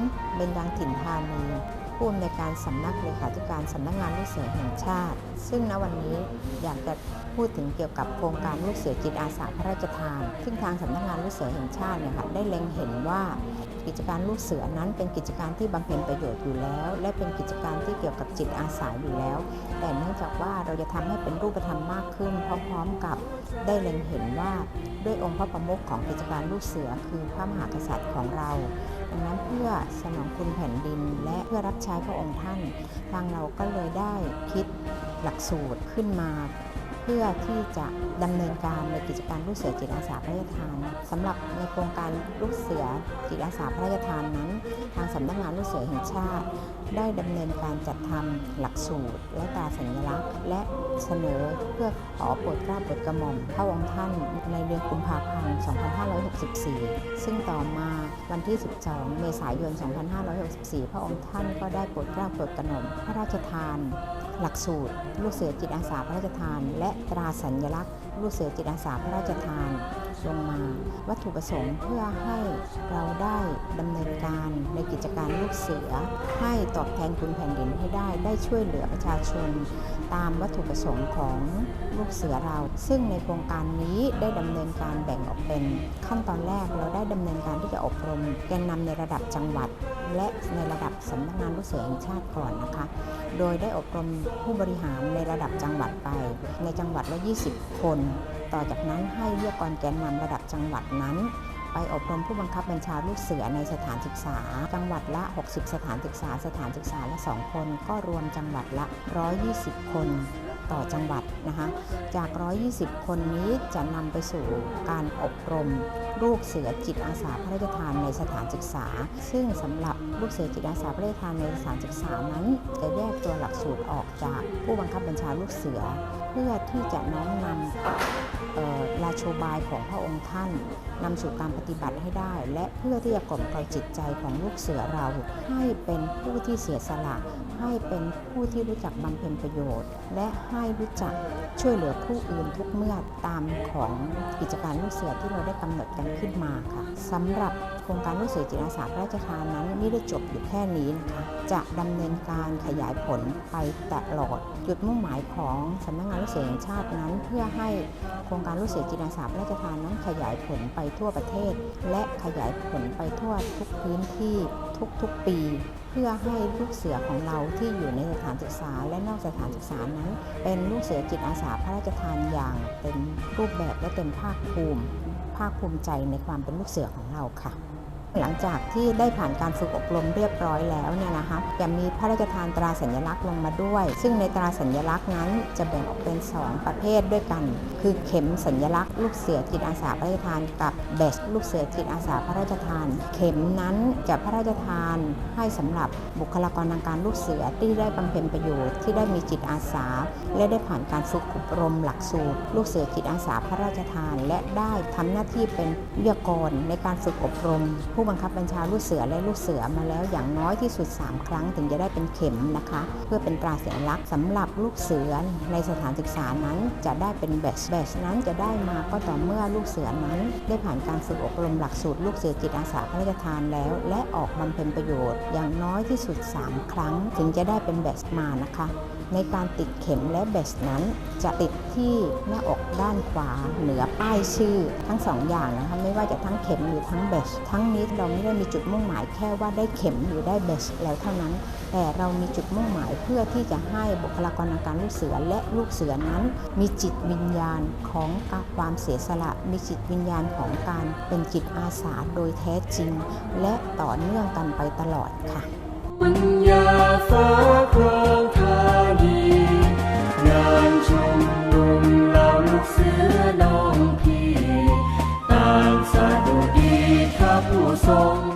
ดิฉันเบญจางถิ่นธานีผู้อำนวยการสำนักเลขาธิการสำนักงานลูกเสือแห่งชาติ ซึ่งณวันนี้อยากจะพูดถึงเกี่ยวกับโครงการลูกเสือจิตอาสาพระราชทาน ซึ่งทางสำนักงานลูกเสือแห่งชาติเนี่ยค่ะได้เล็งเห็นว่า กิจการลูกเสือนั้นเป็นกิจการที่บำเพ็ญประโยชน์อยู่แล้ว และเป็นกิจการที่เกี่ยวกับจิตอาสาอยู่แล้ว แต่เนื่องจากว่าเราจะทำให้เป็นรูปธรรมมากขึ้น พร้อมๆกับได้เล็งเห็นว่าด้วยองค์พระประมุขของกิจการลูกเสือ คือพระมหากษัตริย์ของเราดังนั้นเพื่อสนองคุณแผ่นดิน และเพื่อรับใช้พระองค์ท่าน ทางเราก็เลยได้คิดหลักสูตรขึ้นมา เพื่อที่จะดำเนินการในกิจการลูกเสือจิตอาสาพระราชทานสำหรับในโครงการลูกเสือจิตอาสาพระราชทานนั้น ทางสำนักงานลูกเสือแห่งชาติ ได้ดำเนินการจัดทำหลักสูตร และตราสัญลักษณ์ และเสนอเพื่อขอโปรดเกล้าโปรดกระหม่อมพระองค์ท่านในเดือนกุมภาพันธ์ 2564 ซึ่งต่อมาวันที่ 12 เมษายน 2564 พระองค์ท่านก็ได้โปรดเกล้าโปรดกระหม่อมพระราชทาน หลักสูตร ลูกเสือจิตอาสาพระราชทาน และตราสัญลักษณ์ลูกเสือจิตอาสาพระราชทานลงมา วัตถุประสงค์เพื่อให้เราได้ดำเนินการในกิจการลูกเสือ ให้ตอบแทนคุณแผ่นดินให้ได้ได้ช่วยเหลือประชาชน ตามวัตถุประสงค์ของลูกเสือเรา ซึ่งในโครงการนี้ได้ดำเนินการแบ่งออกเป็น ขั้นตอนแรกเราได้ดำเนินการที่จะอบรมแกนนำในระดับจังหวัด และในระดับสำนักงานลูกเสือแห่งชาติก่อนนะคะ โดยได้อบรมผู้บริหารในระดับจังหวัดไป ในจังหวัดละ 20 คนต่อจากนั้นให้เรียกกรแกนนำระดับจังหวัดนั้น ไปอบรมผู้บังคับบัญชาลูกเสือในสถานศึกษา จังหวัดละ 60 สถานศึกษา สถานศึกษาละ 2 คน ก็รวมจังหวัดละ 120 คน ต่อจังหวัดนะคะจาก 120 คนนี้จะนำไปสู่การอบรมลูกเสือจิตอาสาพระราชทานในสถานศึกษา ซึ่งสำหรับลูกเสือจิตอาสาพระราชทานในสถานศึกษานั้น จะแยกตัวหลักสูตรออกจากผู้บังคับบัญชาลูกเสือ เพื่อที่จะน้อมนำราโชบายของพระองค์ท่าน นำสู่การปฏิบัติให้ได้ และเพื่อที่จะกล่อมกลาจิตใจของลูกเสือเรา ให้เป็นผู้ที่เสียสละ ให้เป็นผู้ที่รู้จักบำเพ็ญประโยชน์ และให้รู้จักช่วยเหลือผู้อื่นทุกเมื่อตามของกิจการลูกเสือที่เราได้กำหนดกันขึ้นมาค่ะสำหรับโครงการลูกเสือจิตอาสาพระราชทานนั้นไม่ได้จบอยู่แค่นี้นะคะ จะดำเนินการขยายผลไปตลอด จุดมุ่งหมายของสำนักงานลูกเสือแห่งชาตินั้น เพื่อให้โครงการลูกเสือจิตอาสาพระราชทานนั้นขยายผลไปทั่วประเทศ และขยายผลไปทั่วทุกพื้นที่ทุกๆปี เพื่อให้ลูกเสือของเราที่อยู่ในสถานศึกษาและนอกสถานศึกษานั้น เป็นลูกเสือจิตอาสาพระราชทานอย่างเต็มรูปแบบและเต็มภาคภูมิ ภาคภูมิใจในความเป็นลูกเสือของเราค่ะ หลังจากที่ได้ผ่านการฝึกอบรมเรียบร้อยแล้วเนี่ยนะคะจะมีพระราชทานตราสัญลักษณ์ลงมาด้วย ซึ่งในตราสัญลักษณ์นั้นจะแบ่งออกเป็น 2 ประเภทด้วยกัน คือเข็มสัญลักษณ์ลูกเสือจิตอาสาพระราชทานกับเบสลูกเสือจิตอาสาพระราชทาน เข็มนั้นจะพระราชทานให้สำหรับบุคลากรทางการลูกเสือที่ได้บำเพ็ญประโยชน์ที่ได้มีจิตอาสา และได้ผ่านการฝึกอบรมหลักสูตร ลูกเสือจิตอาสาพระราชทาน และได้ทำหน้าที่เป็นวิทยากรในการฝึกอบรมผูบังคับบัญชาลูกเสือและลูกเสือมาแล้วอย่างน้อยที่สุด 3 ครั้งถึงจะได้เป็นเข็มนะคะ เพื่อเป็นตราสัญลักษณ์สำหรับลูกเสือในสถานศึกษานั้นจะได้เป็นแบชแบชนั้นจะได้มาก็ต่อเมื่อลูกเสือนั้น ได้ผ่านการฝึกอบรมหลักสูตรลูกเสือจิตอาสาพระราชทานแล้ว และออกบำเพ็ญประโยชน์ อย่างน้อยที่สุด 3 ครั้ง ถึงจะได้เป็นแบชมานะคะ ในการติดเข็มและเบสนั้น จะติดที่หน้าอกด้านขวาเหนือป้ายชื่อทั้งสองอย่างนะคะไม่ว่าจะทั้งเข็มหรือทั้งเบสทั้งนี้เราไม่ได้มีจุดมุ่งหมายแค่ว่าได้เข็มหรือได้เบสแล้วเท่านั้น แต่เรามีจุดมุ่งหมายเพื่อที่จะให้บุคลากรทางการลูกเสือและลูกเสือนั้น มีจิตวิญญาณของความเสียสละ มีจิตวิญญาณของการเป็นจิตอาสาโดยแท้จริง และต่อเนื่องกันไปตลอดค่ะ ปัญญาฟ้าครองธานีงานชมนมเราลูกเสือน้องพี่ ต่างสะดุดีพระผู้ทรง